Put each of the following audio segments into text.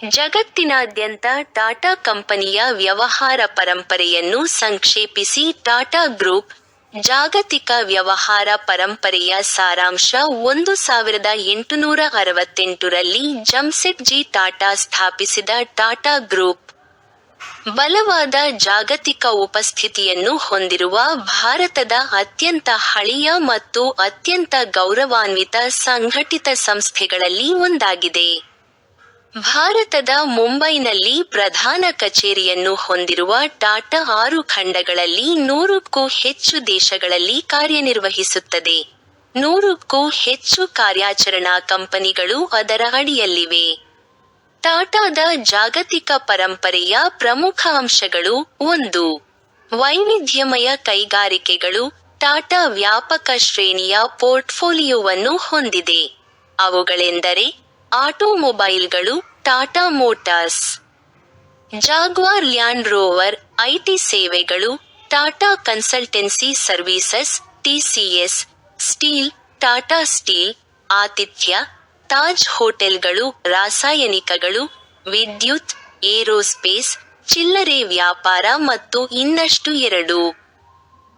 ಜಗತ್ತಿನಾದ್ಯಂತ ಟಾಟಾ ಕಂಪನಿಯ ವ್ಯವಹಾರ ಪರಂಪರೆಯನ್ನು ಸಂಕ್ಷೇಪಿಸಿ ಟಾಟಾ ಗ್ರೂಪ್, ಜಾಗತಿಕ ವ್ಯವಹಾರ ಪರಂಪರೆಯ ಸಾರಾಂಶ ಒಂದು ಸಾವಿರದ ಎಂಟುನೂರ ಅರವತ್ತೆಂಟರಲ್ಲಿ ಜಮ್ಸೆಡ್ಜಿ ಟಾಟಾ ಸ್ಥಾಪಿಸಿದ ಟಾಟಾ ಗ್ರೂಪ್. ಬಲವಾದ ಜಾಗತಿಕ ಉಪಸ್ಥಿತಿಯನ್ನು ಹೊಂದಿರುವ ಭಾರತದ ಅತ್ಯಂತ ಹಳೆಯ ಮತ್ತು ಅತ್ಯಂತ ಗೌರವಾನ್ವಿತ ಸಂಘಟಿತ ಸಂಸ್ಥೆಗಳಲ್ಲಿ ಒಂದಾಗಿದೆ. ಭಾರತದ ಮುಂಬೈನಲ್ಲಿ ಪ್ರಧಾನ ಕಚೇರಿಯನ್ನು ಹೊಂದಿರುವ ಟಾಟಾ ಆರು ಖಂಡಗಳಲ್ಲಿ ನೂರಕ್ಕೂ ಹೆಚ್ಚು ದೇಶಗಳಲ್ಲಿ ಕಾರ್ಯನಿರ್ವಹಿಸುತ್ತದೆ. ನೂರಕ್ಕೂ ಹೆಚ್ಚು ಕಾರ್ಯಾಚರಣಾ ಕಂಪನಿಗಳು ಅದರ ಅಡಿಯಲ್ಲಿವೆ. ಟಾಟಾದ ಜಾಗತಿಕ ಪರಂಪರೆಯ ಪ್ರಮುಖ ಅಂಶಗಳು ಒಂದು ವೈವಿಧ್ಯಮಯ ಕೈಗಾರಿಕೆಗಳು ಟಾಟಾ ವ್ಯಾಪಕ ಶ್ರೇಣಿಯ ಪೋರ್ಟ್ಫೋಲಿಯೋವನ್ನು ಹೊಂದಿದೆ. ಅವುಗಳೆಂದರೆ ಆಟೋಮೊಬೈಲ್ಗಳು Tata motors, Jaguar Land Rover IT ಸೇವೆಗಳು Tata consultancy services TCS, steel Tata steel, ಆತಿಥ್ಯ, ತಾಜ್ ಹೋಟೆಲ್ಗಳು ರಾಸಾಯನಿಕಗಳು, ವಿದ್ಯುತ್, ಏರೋಸ್ಪೇಸ್, ಚಿಲ್ಲರೆ ವ್ಯಾಪಾರ ಮತ್ತು ಇನ್ನಷ್ಟು ಎರಡು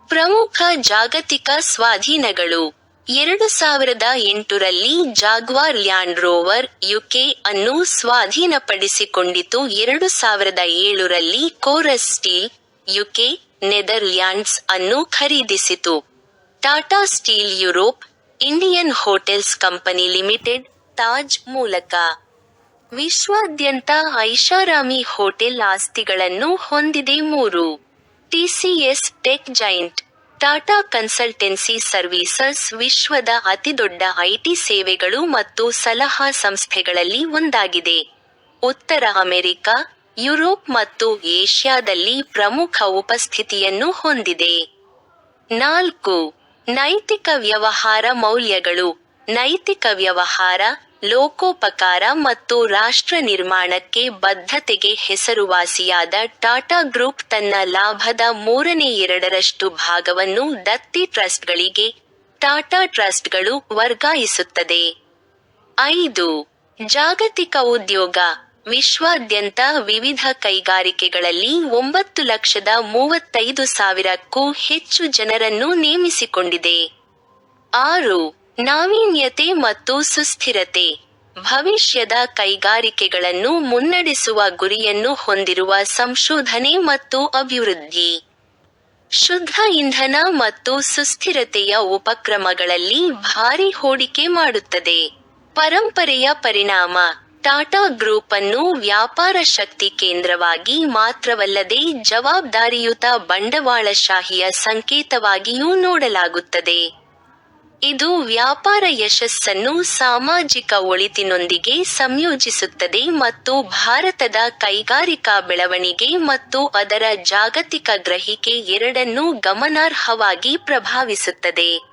ಪ್ರಮುಖ ಜಾಗತಿಕ ಸ್ವಾಧೀನಗಳು. ಎರಡು ಸಾವಿರದ ಎಂಟರಲ್ಲಿ ಜಾಗ್ವಾರ್ ಲ್ಯಾಂಡ್ ರೋವರ್ ಯುಕೆ ಅನ್ನು ಸ್ವಾಧೀನಪಡಿಸಿಕೊಂಡಿತು ಎರಡು ಸಾವಿರದ ಏಳರಲ್ಲಿ ಕೋರಸ್ ಯುಕೆ, ನೆದರ್ಲ್ಯಾಂಡ್ಸ್ ಅನ್ನು ಖರೀದಿಸಿತು. Tata steel Europe, Indian hotels company limited, Taj ಮೂಲಕ. ವಿಶ್ವಾದ್ಯಂತ ಐಷಾರಾಮಿ ಹೋಟೆಲ್ ಆಸ್ತಿಗಳನ್ನು ಹೊಂದಿದೆ ಮೂರು. TCS tech giant. Tata consultancy services ವಿಶ್ವದ ಅತಿದೊಡ್ಡ ಐಟಿ ಸೇವೆಗಳು ಮತ್ತು ಸಲಹಾ ಸಂಸ್ಥೆಗಳಲ್ಲಿ ಒಂದಾಗಿದೆ. ಉತ್ತರ ಅಮೆರಿಕ, ಯುರೋಪ್ ಮತ್ತು ಏಷ್ಯಾದಲ್ಲಿ ಪ್ರಮುಖ ಉಪಸ್ಥಿತಿಯನ್ನು ಹೊಂದಿದೆ. ನಾಲ್ಕು ನೈತಿಕ ವ್ಯವಹಾರ ಮೌಲ್ಯಗಳು ನೈತಿಕ ವ್ಯವಹಾರ, ಲೋಕೋಪಕಾರ ಮತ್ತು ರಾಷ್ಟ್ರ ನಿರ್ಮಾಣಕ್ಕೆ ಬದ್ಧತೆಗೆ ಹೆಸರುವಾಸಿಯಾದ ಟಾಟಾ ಗ್ರೂಪ್ ತನ್ನ ಲಾಭದ ಮೂರನೇ ಎರಡರಷ್ಟು ಭಾಗವನ್ನು ದತ್ತಿ ಟ್ರಸ್ಟ್ಗಳಿಗೆ, ಟಾಟಾ ಟ್ರಸ್ಟ್ಗಳು ವರ್ಗಾಯಿಸುತ್ತದೆ. ಐದು ಜಾಗತಿಕ ಉದ್ಯೋಗ ವಿಶ್ವಾದ್ಯಂತ ವಿವಿಧ ಕೈಗಾರಿಕೆಗಳಲ್ಲಿ ಒಂಬತ್ತು ಲಕ್ಷದ ಮೂವತ್ತೈದು ಸಾವಿರಕ್ಕೂ ಹೆಚ್ಚು ಜನರನ್ನು ನೇಮಿಸಿಕೊಂಡಿದೆ. ಆರು ನಾವೀನ್ಯತೆ ಮತ್ತು ಸುಸ್ಥಿರತೆ ಭವಿಷ್ಯದ ಕೈಗಾರಿಕೆಗಳನ್ನು ಮುನ್ನಡೆಸುವ ಗುರಿಯನ್ನು ಹೊಂದಿರುವ ಸಂಶೋಧನೆ ಮತ್ತು ಅಭಿವೃದ್ಧಿ. ಶುದ್ಧ ಇಂಧನ ಮತ್ತು ಸುಸ್ಥಿರತೆಯ ಉಪಕ್ರಮಗಳಲ್ಲಿ ಭಾರಿ ಹೂಡಿಕೆ ಮಾಡುತ್ತದೆ. ಪರಂಪರೆಯ ಪರಿಣಾಮ ಟಾಟಾ ಗ್ರೂಪ್ ಅನ್ನು ವ್ಯಾಪಾರ ಶಕ್ತಿ ಕೇಂದ್ರವಾಗಿ ಮಾತ್ರವಲ್ಲದೆ ಜವಾಬ್ದಾರಿಯುತ ಬಂಡವಾಳಶಾಹಿಯ ಸಂಕೇತವಾಗಿಯೂ ನೋಡಲಾಗುತ್ತದೆ. ಇದು ವ್ಯಾಪಾರ ಯಶಸ್ಸನ್ನು ಸಾಮಾಜಿಕ ಒಳಿತಿನೊಂದಿಗೆ ಸಂಯೋಜಿಸುತ್ತದೆ ಮತ್ತು ಭಾರತದ ಕೈಗಾರಿಕಾ ಬೆಳವಣಿಗೆ ಮತ್ತು ಅದರ ಜಾಗತಿಕ ಗ್ರಹಿಕೆ ಎರಡನ್ನೂ ಗಮನಾರ್ಹವಾಗಿ ಪ್ರಭಾವಿಸುತ್ತದೆ.